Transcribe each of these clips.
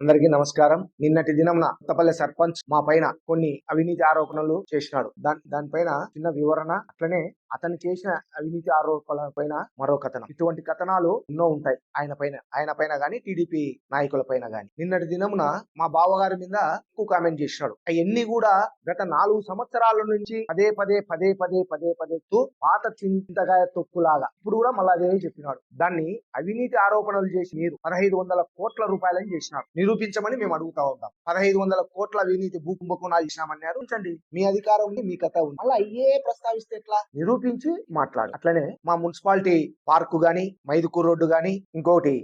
అందరికీ నమస్కారం. నిన్నటి దినంన కొత్తపల్లి సర్పంచ్ మా పైన కొన్ని అవినీతి ఆరోపణలు చేసినాడు. దాని దానిపైన చిన్న వివరణ అట్లనే అతను చేసిన అవినీతి ఆరోపణల పైన మరో కథనం. ఇటువంటి కథనాలు ఎన్నో ఉంటాయి ఆయన పైన ఆయన పైన గాని టీడీపీ నాయకుల పైన గాని. నిన్నటి దినమున మా బావగారి మీద ఎక్కువ కామెంట్ చేసినాడు. అవన్నీ కూడా గత నాలుగు సంవత్సరాల నుంచి పదే పదే పదే పదే పదే పదే పాత చింతకాయ తొక్కులాగా ఇప్పుడు కూడా మళ్ళీ అదే చెప్పినాడు. దాన్ని అవినీతి ఆరోపణలు చేసి మీరు పదహైదు వందల కోట్ల రూపాయలని చేసినారు. నిరూపించమని మేము అడుగుతా ఉంటాం. పదహైదు వందల కోట్ల అవినీతి భూ కుంభకోణాలు చేసినామన్నారు ఉంచండి మీ అధికారం ఉంది మీ కథ ఉంది. అలా అయ్యే ప్రస్తావిస్తే ఎట్లా? నిరూపించి మాట్లాడు అట్లనే మా మున్సిపాలిటీ పార్కు గాని మైదుకూరు రోడ్డు గాని ఇంకోటి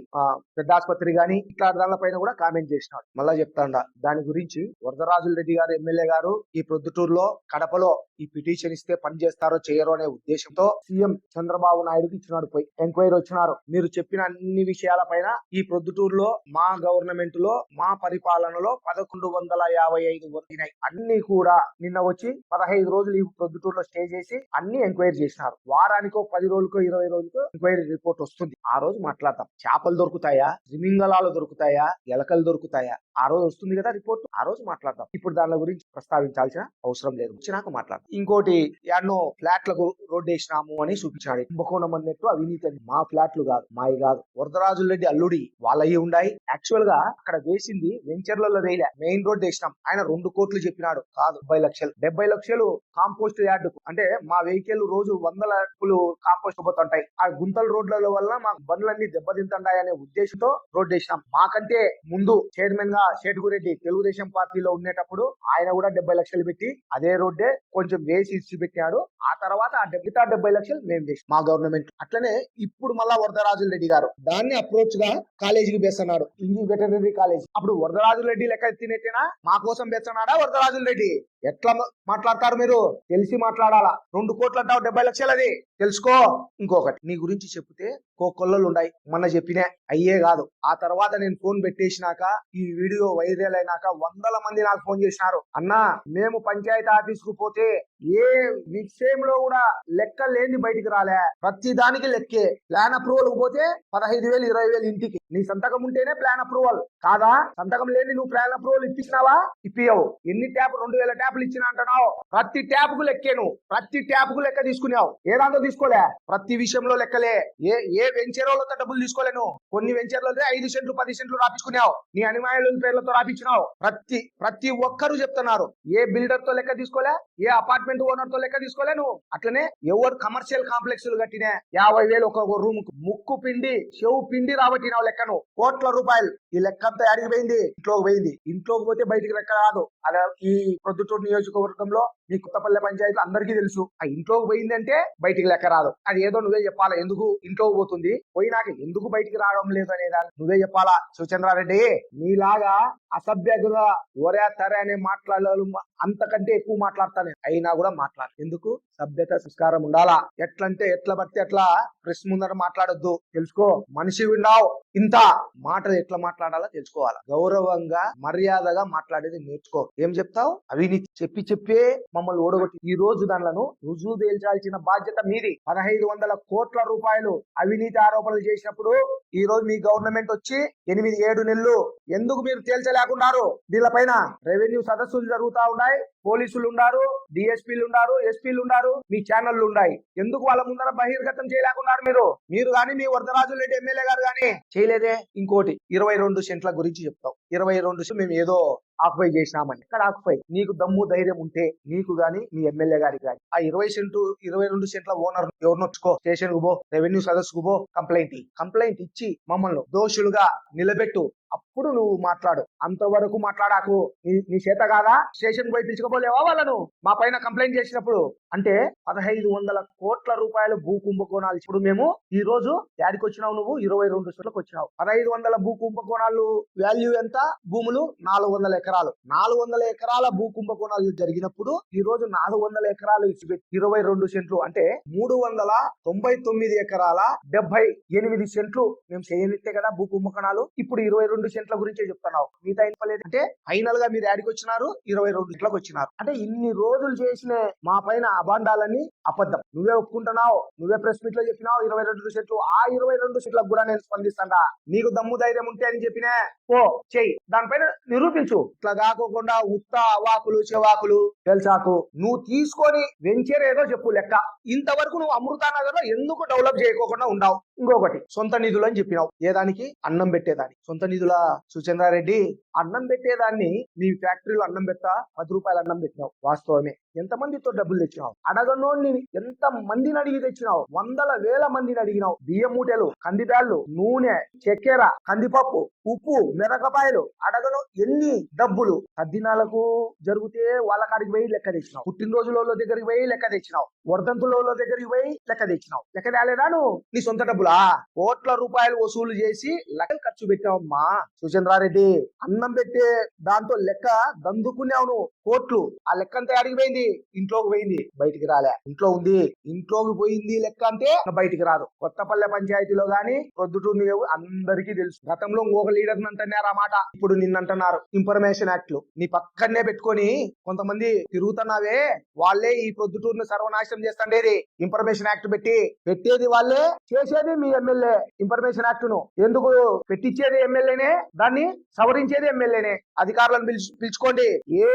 పెద్ద ఆసుపత్రి గాని ఇట్లా దానిపైన కూడా కామెంట్ చేసినాడు. మళ్ళా చెప్తాండా దాని గురించి వరదరాజుల రెడ్డి గారు ఎమ్మెల్యే గారు ఈ ప్రొద్దుటూరులో కడపలో ఈ పిటిషన్ ఇస్తే పని చేస్తారో చేయరో అనే ఉద్దేశంతో సీఎం చంద్రబాబు నాయుడుకి ఇచ్చినాడు పోయి. ఎంక్వైరీ వచ్చినారు. మీరు చెప్పిన అన్ని విషయాల పైన ఈ ప్రొద్దుటూరులో మా గవర్నమెంట్లో మా పరిపాలనలో పదకొండు వందల యాభై ఐదు వదిలినాయి అన్ని కూడా నిన్న వచ్చి పదహైదు రోజులు ఈ ప్రొద్దుటూరులో స్టే చేసి అన్ని ఎంక్వైరీ చేసినారు. వారానికో పది రోజులకో ఇరవై రోజులకో ఎంక్వైరీ రిపోర్ట్ వస్తుంది. ఆ రోజు మాట్లాడతాం. చేపలు దొరుకుతాయా? త్రిమింగళాలు దొరుకుతాయా? ఎలకలు దొరుకుతాయా? ఆ రోజు వస్తుంది కదా రిపోర్ట్. ఆ రోజు మాట్లాడతాం. ఇప్పుడు దాని గురించి ప్రస్తావించాల్సిన అవసరం లేదు. వచ్చినాక మాట్లాడతాం. ఇంకోటి ఎన్నో ఫ్లాట్లకు రోడ్డు వేసినాము అని చూపించాడు. కుంభకోణం అన్నట్టు అవినీతి మా ఫ్లాట్లు కాదు మాయి కాదు. వరదరాజుల రెడ్డి అల్లుడి వాళ్ళవి ఉండాయి. యాక్చువల్గా అక్కడ వేసింది వెంచర్లలో వేయలే. మెయిన్ రోడ్ వేసినాం. ఆయన రెండు కోట్లు చెప్పినాడు. కాదు డెబ్బై లక్షలు. డెబ్బై లక్షలు కాంపోస్ట్ యార్డ్ అంటే మా వెహికల్ రోజు వందల అడుగులు కాంపోస్ట్ పోతుంటాయి. ఆ గుంతల రోడ్ల వల్ల మా బండ్లన్నీ దెబ్బతింటాయి అనే ఉద్దేశంతో రోడ్ వేసినాం. మాకంటే ముందు చైర్మన్గా రెడ్డి తెలుగుదేశం పార్టీలో ఉండేటప్పుడు ఆయన కూడా డెబ్బై లక్షలు పెట్టి అదే రోడ్డే కొంచెం వేసి ఇచ్చి పెట్టాడు ఆ తర్వాత ఆ మిగతా డెబ్బై లక్షలు మేము చేసాం మా గవర్నమెంట్ అట్లనే ఇప్పుడు మళ్ళా వరదరాజుల రెడ్డి గారు దాన్ని అప్రోచ్గా కాలేజీకి వేస్తున్నాడు. ఇంగ్లీష్ వెటర్నరీ కాలేజ్ అప్పుడు వరదరాజు రెడ్డి లెక్క తినెట్టినా మా కోసం బెచ్చనాడా వరదరాజు రెడ్డి? ఎట్లా మాట్లాడతారు మీరు? తెలిసి మాట్లాడాలా? రెండు కోట్ల అంటావు డెబ్బై లక్షలది. తెలుసుకో. ఇంకొకటి నీ గురించి చెప్తే కో కొల్లలు ఉన్నాయి మొన్న చెప్పినే అయ్యే కాదు. ఆ తర్వాత నేను ఫోన్ పెట్టేసినాక ఈ వీడియో వైరల్ అయినాక వందల మంది నాకు ఫోన్ చేసినారు. అన్నా మేము పంచాయతీ ఆఫీస్కు పోతే ఏ విషయంలో కూడా లెక్క లేని బయటికి రాలే. ప్రతి దానికి లెక్కే. ప్లాన్ అప్రూవల్ పోతే పదహైదు వేలు ఇరవై వేలు ఇంటికి. నీ సంతకం ఉంటేనే ప్లాన్ అప్రూవల్. కాదా? సంతకం లేని నువ్వు ప్లాన్ అప్రూవల్ ఇప్పించినావా ఇప్పియవు ఎన్ని ట్యాప్? రెండు వేల ట్యాపులు ఇచ్చిన అంటున్నావు. ప్రతి ట్యాప్కు లెక్కే నువ్వు. ప్రతి ట్యాప్కు లెక్క తీసుకున్నావు. ఏదాంతో తీసుకోలే? ప్రతి విషయంలో లెక్కలే. ఏ ఏ వెంచర్లతో డబ్బులు తీసుకోలేను కొన్ని వెంచర్లతో ఐదు సెంట్లు పది సెంట్లు రాపించుకున్నావు. నీ అనిమాయుల పేర్లతో రాపించినావు. ప్రతి ప్రతి ఒక్కరు చెప్తున్నారు. ఏ బిల్డర్తో లెక్క తీసుకోలే? ఏ అపార్ట్మెంట్ ఓనర్తో లెక్క తీసుకోలే నువ్వు? అట్లనే ఎవరు కమర్షియల్ కాంప్లెక్స్ కట్టినా యాభై వేలు ఒక రూమ్కు ముక్కు పిండి చెవు పిండి రాబట్టినావు లెక్కను కోట్ల రూపాయలు. ఈ లెక్క అంతా అడిగిపోయింది ఇంట్లోకి పోయింది. ఇంట్లోకి పోతే బయటికి లెక్క రాదు. అలా ఈ ప్రొద్దుటూరు నియోజకవర్గంలో మీ కొత్తపల్లె పంచాయతీ అందరికీ తెలుసు. ఆ ఇంట్లోకి పోయిందంటే బయటికి లెక్క రాదు. అది ఏదో నువ్వే చెప్పాలా? ఎందుకు ఇంట్లోకి పోతుంది? పోయినాక ఎందుకు బయటికి రావడం లేదు అనేదాన్ని నువ్వే చెప్పాలా? శివచంద్రారెడ్డి నీలాగా అసభ్యంగా ఒరే తరే అనే మాట్లాడాలి అంతకంటే ఎక్కువ మాట్లాడతాను. అయినా కూడా మాట్లాడు ఎందుకు? సభ్యత సంస్కారం ఉండాలా? ఎట్లంటే ఎట్లా పడితే ఎట్లా ప్రెస్ ముందర మాట్లాడొద్దు. తెలుసుకో మనిషి విన్నావు. ఇంత మాటలు ఎట్లా మాట్లాడాలో తెలుసుకోవాలా. గౌరవంగా మర్యాదగా మాట్లాడేది నేర్చుకో. ఏం చెప్తావు? అవినీతి. చెప్పి చెప్పే మమ్మల్ని ఓడగొట్టి ఈ రోజు దానిలను రుజువు తేల్చాల్సిన బాధ్యత మీది. పదహైదు వందల కోట్ల రూపాయలు అవినీతి ఆరోపణలు చేసినప్పుడు ఈ రోజు మీ గవర్నమెంట్ వచ్చి ఎనిమిది ఏడు నెలలు ఎందుకు మీరు తేల్చలేకున్నారు? దీనిపైన రెవెన్యూ సదస్సులు జరుగుతా ఉన్నాయి. పోలీసులు ఉన్నారు డిఎస్పీలు ఉన్నారు ఎస్పీలు ఉన్నారు మీ ఛానళ్ళు ఉన్నాయి. ఎందుకు వాళ్ళ ముందర బహిర్గతం చేయలేకున్నారు మీరు? మీరు గాని మీ వరదరాజు రెడ్డి ఎమ్మెల్యే గారు గాని చేయలేదే? ఇంకోటి ఇరవై రెండు సెంట్ల గురించి చెప్తాం. ఇరవై రెండు మేము ఏదో ఆక్యుపై చేసినామని. ఇక్కడ ఆక్యుపై. నీకు దమ్ము ధైర్యం ఉంటే నీకు గాని మీ ఎమ్మెల్యే గారికి గాని. ఆ ఇరవై సెంటు ఇరవై రెండు సెంట్ల ఓనర్ ఎవరు నొచ్చుకో స్టేషన్కు పో రెవెన్యూ సదస్సుకు పో కంప్లైంట్ కంప్లైంట్ ఇచ్చి మమ్మల్ని దోషులుగా నిలబెట్టు. అప్పుడు నువ్వు మాట్లాడు. అంతవరకు మాట్లాడాకు. నీ- నీ చేత కాదా? స్టేషన్ పోయి పిలుచుకోపోలేవా వాళ్ళను? మా పైన కంప్లైంట్ చేసినప్పుడు. అంటే పదహైదు వందల కోట్ల రూపాయలు భూ కుంభకోణాలు ఇప్పుడు మేము ఈ రోజు యాడికి వచ్చినావు నువ్వు? ఇరవై రెండు సెట్లకు వచ్చినావు. పదహైదు వందల భూ కుంభకోణాలు వాల్యూ ఎంత? భూములు నాలుగు వందల ఎకరాలు. నాలుగు వందల ఎకరాల భూ కుంభకోణాలు జరిగినప్పుడు ఈ రోజు నాలుగు వందల ఎకరాలు ఇరవై రెండు సెంట్లు. అంటే మూడు వందల తొంభై తొమ్మిది ఎకరాల డెబ్బై ఎనిమిది సెంట్లు. మేము చేయనిట్టే కదా భూ కుంభకోణాలు? ఇప్పుడు ఇరవై రెండు సెంట్ల గురించే చెప్తున్నావు. మిగతా ఇన్పలేదు అంటే ఫైనల్గా మీరు యాడికి వచ్చినారు ఇరవై రెండు సెంట్లకు వచ్చినారు. అంటే ఇన్ని రోజులు చేసిన మా పైన అబాండాలని అబద్ధం. నువ్వే ఒప్పుకుంటున్నావు నువ్వే ప్రెస్ మీట్లో చెప్పినావు ఇరవై రెండు సెంట్లు. ఆ ఇరవై రెండు సెంట్లకు కూడా నేను స్పందిస్తాడా. నీకు దమ్ము ధైర్యం ఉంటే అని చెప్పినే ఓ చెయ్యి. దానిపైన నిరూపించు. ఇట్లా కాకోకుండా ఉత్త అవాకులు చెవాకులు తెలుసాకు నువ్వు తీసుకొని వెంచర్ ఏదో చెప్పు లెక్క. ఇంతవరకు నువ్వు అమృతానగర్లో ఎందుకు డెవలప్ చేయకోకుండా ఉండవు? ఇంకొకటి సొంత నిధులు అని చెప్పినావు. ఏదానికి అన్నం పెట్టేదానికి సొంత నిధులు సుచంద్రారెడ్డి అన్నం పెట్టేదాన్ని నీ ఫ్యాక్టరీలో అన్నం పెట్టా? పది రూపాయలు అన్నం పెట్టినావు. వాస్తవమే. ఎంతమందితో డబ్బులు తెచ్చినావు? అడగనోని ఎంత మందిని అడిగి తెచ్చినావు? వందల వేల మందిని అడిగినావు. బియ్యం మూటలు కందిబ్యాళ్ళు నూనె చక్కెర కందిపప్పు ఉప్పు మిరపకాయలు అడగను ఎన్ని డబ్బులు? తద్దినాలకు జరిగితే వాళ్ళ కాడికి పోయి లెక్క తెచ్చినావు. పుట్టినరోజుల దగ్గరికి పోయి లెక్క తెచ్చినావు. వర్ధంతుల దగ్గరికి పోయి లెక్క తెచ్చినావు. లెక్క తేలేదా నువ్వు? నీ సొంత డబ్బులా? కోట్ల రూపాయలు వసూలు చేసి లెక్కలు ఖర్చు పెట్టావమ్మా. సుచంద్రారెడ్డి అన్నం అన్నం పెట్టే దాంతో లెక్క దందుకున్నావు నువ్వు కోట్లు. ఆ లెక్క అంతా అడిగి పోయింది? ఇంట్లోకి పోయింది. బయటికి రాలే. ఇంట్లో ఉంది. ఇంట్లోకి పోయింది లెక్క అంటే బయటికి రాదు. కొత్తపల్లె పంచాయతీలో గాని ప్రొద్దుటూరు అందరికీ తెలుసు. గతంలో ఇంకొక లీడర్ అంటున్నారు ఆ మాట. ఇప్పుడు నిన్నంటున్నారు ఇన్ఫర్మేషన్ యాక్ట్లు. నీ పక్కనే పెట్టుకొని కొంతమంది తిరుగుతున్నావే. వాళ్ళే ఈ ప్రొద్దుటూరును సర్వనాశనం చేస్తుండేది. ఇన్ఫర్మేషన్ యాక్ట్ పెట్టి. పెట్టేది వాళ్ళే. చేసేది మీ ఎమ్మెల్యే ఇన్ఫర్మేషన్ యాక్ట్ను. ఎందుకు పెట్టించేది ఎమ్మెల్యేనే? దాన్ని సవరించేది ఎమ్మెల్యేనే. అధికారులను పిలుచు పిలుచుకోండి. ఏ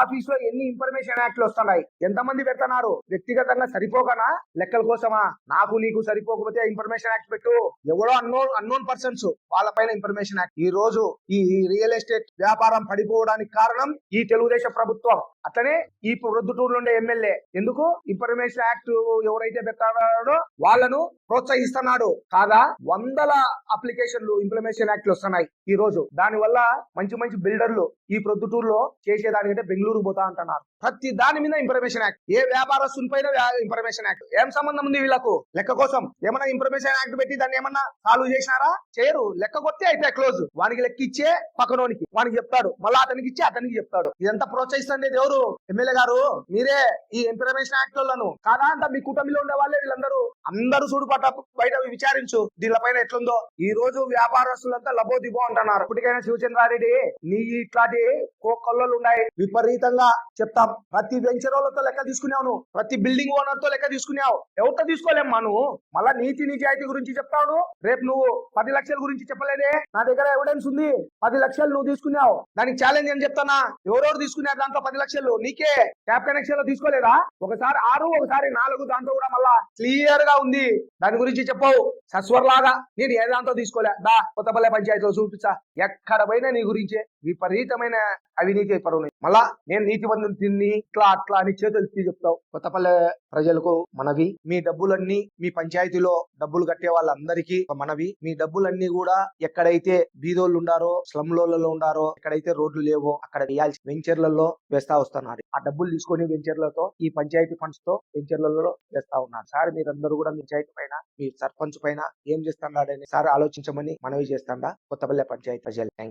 ఆఫీస్లో ఎన్ని ఇన్ఫర్మేషన్ యాక్ట్లు వస్తున్నాయి? ఎంతమంది పెడుతున్నారు? వ్యక్తిగతంగా సరిపోకనా లెక్కల కోసమా? నాకు నీకు సరిపోకపోతే ఇన్ఫర్మేషన్ యాక్ట్ పెట్టు. ఎవరో అన్నోన్ అన్నోన్ పర్సన్స్ వాళ్ళ పైన ఇన్ఫర్మేషన్ యాక్ట్ ఈ రోజు ఈ రియల్ ఎస్టేట్ వ్యాపారం పడిపోవడానికి కారణం ఈ తెలుగుదేశం ప్రభుత్వం. అట్లనే ఈ ప్రొద్దుటూరు ఉండే ఎమ్మెల్యే. ఎందుకు? ఇన్ఫర్మేషన్ యాక్ట్ ఎవరైతే పెట్టాడో వాళ్ళను ప్రోత్సహిస్తున్నాడు. కాగా వందల అప్లికేషన్లు ఇన్ఫర్మేషన్ యాక్ట్ వస్తున్నాయి ఈ రోజు. దాని వల్ల మంచి మంచి బిల్డర్లు ఈ ప్రొద్దుటూరులో చేసేదానికంటే బెంగళూరు పోతా అంటున్నారు. ప్రతి దాని మీద ఇన్ఫర్మేషన్ యాక్ట్ ఏ వ్యాపారస్తుని పైన ఇన్ఫర్మేషన్ యాక్ట్ ఏం సంబంధం ఉంది వీళ్ళకు? లెక్క కోసం. ఏమన్నా ఇన్ఫర్మేషన్ యాక్ట్ పెట్టి దాన్ని ఏమన్నా సాల్వ్ చేసినారా? చేయరు. లెక్క కొట్టి అయితే క్లోజ్ వానికి లెక్క ఇచ్చే పక్కనోనికి. వానికి చెప్తాడు. మళ్ళీ అతనికి ఇచ్చే అతనికి చెప్తాడు. ఇదంతా ప్రోత్సహిస్తుంది ఎవరు ఎమ్మెల్యే గారు మీరే ఈ ఇన్ఫర్మేషన్ యాక్ట్లను కాదా అంతా మీ కుటుంబంలో ఉండే వాళ్ళే వీళ్ళందరూ? అందరూ చూడుపట్ట బయట విచారించు. దీనిపైన ఎట్లుందో? ఈ రోజు వ్యాపారస్తులంతా లబో దిబో అంటున్నారు. ఇప్పటికైనా శివచంద్రారెడ్డి నీ ఇట్లాంటి కోకొల్లలు ఉన్నాయి. విపరీతంగా చెప్తాం. ప్రతి వెంచర్ వాళ్ళతో లెక్క తీసుకున్నావు ప్రతి బిల్డింగ్ ఓనర్తో లెక్క తీసుకున్నావు. ఎవరితో తీసుకోలేమ్మా నువ్వు? మళ్ళా నీతి నిజాయితీ గురించి చెప్తావు రేపు నువ్వు పది లక్షల గురించి చెప్పలేదే? నా దగ్గర ఎవిడెన్స్ ఉంది. పది లక్షలు నువ్వు తీసుకున్నావు. దానికి ఛాలెంజ్ అని చెప్తానా? ఎవరెవరు తీసుకున్నారు దాంతో పది లక్షలు? నీకే. ట్యాప్ కనెక్షన్లో తీసుకోలేదా? ఒకసారి ఆరు ఒకసారి నాలుగు దాంతో కూడా మళ్ళా క్లియర్గా ఉంది. దాని గురించి చెప్పవు. సస్వర్ లాగా నేను ఏ దాంతో తీసుకోలే? దా కొత్తపల్లె పంచాయతీలో చూపించా ఎక్కడ పోయినా నీ గురించే. విపరీతమైన అవినీతి పరువు మళ్ళా నేను నీతి బంధుని తిన్ని ఇట్లా అట్లా అని చేతులు ఎత్తి చెప్తావు. కొత్తపల్లె ప్రజలకు మనవి. మీ డబ్బులన్నీ మీ పంచాయతీలో డబ్బులు కట్టే వాళ్ళందరికీ ఒక మనవి. మీ డబ్బులన్నీ కూడా ఎక్కడైతే బీదోళ్ళు ఉండారో స్లమ్లలో ఉండారో ఎక్కడైతే రోడ్లు లేవో అక్కడ వేయాల్సి వెంచర్లలో వేస్తా వస్తున్నారు. ఆ డబ్బులు తీసుకొని వెంచర్లతో ఈ పంచాయతీ ఫండ్స్తో వెంచర్లలో వేస్తా ఉన్నారు. సార్ మీరందరూ కూడా మీ పంచాయతీ పైన మీ సర్పంచ్ పైన ఏం చేస్తున్నాడని సార్ ఆలోచించమని మనవి చేస్తాడా కొత్తపల్లె పంచాయతీ ప్రజలు థ్యాంక్